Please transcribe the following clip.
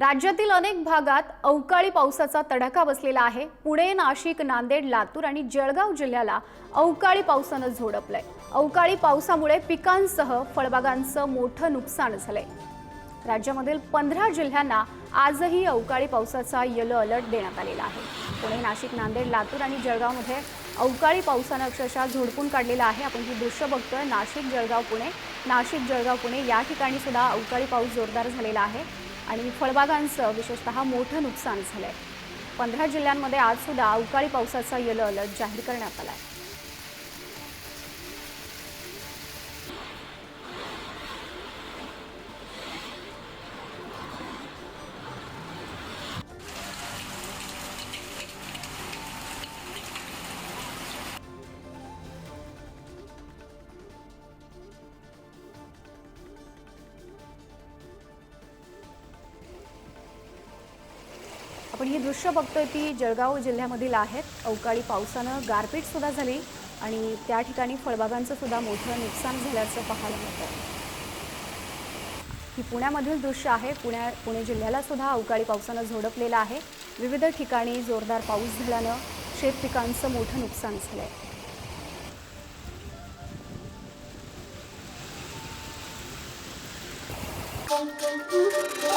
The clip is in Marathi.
राज्यातील अनेक भागात अवकाळी पावसाचा तडाखा बसलेला आहे. पुणे नाशिक नांदेड लातूर आणि जळगाव जिल्ह्याला अवकाळी पावसानं झोडपलंय. अवकाळी पावसामुळे पिकांसह फळबागांचं मोठं नुकसान झालंय. राज्यामधील पंधरा जिल्ह्यांना आजही अवकाळी पावसाचा येलो अलर्ट देण्यात आलेला आहे. पुणे नाशिक नांदेड लातूर आणि जळगावमध्ये अवकाळी पावसानं अक्षरशः झोडपून काढलेलं आहे. आपण ही दृश्य बघतोय. नाशिक जळगाव पुणे. नाशिक जळगाव पुणे या ठिकाणी सुद्धा अवकाळी पाऊस जोरदार झालेला आहे. आणि फळबागांचं विशेषतः मोठं नुकसान झालं आहे पंधरा जिल्ह्यांमध्ये आजसुद्धा अवकाळी पावसाचा येलो अलर्ट जाहीर करण्यात आला आहे आपण ही दृश्य बघतोय ती जळगाव जिल्ह्यामधील आहेत अवकाळी पावसानं गारपीट सुद्धा झाली आणि त्या ठिकाणी फळबागांचं सुद्धा मोठं नुकसान झाल्याचं पाहायला मिळतं ही पुण्यामधील दृश्य आहे. पुण्या पुणे जिल्ह्याला सुद्धा अवकाळी पावसानं झोडपलेलं आहे. विविध ठिकाणी जोरदार पाऊस झाल्यानं शेतपिकांचं मोठं नुकसान झालं आहे कॅंक्यू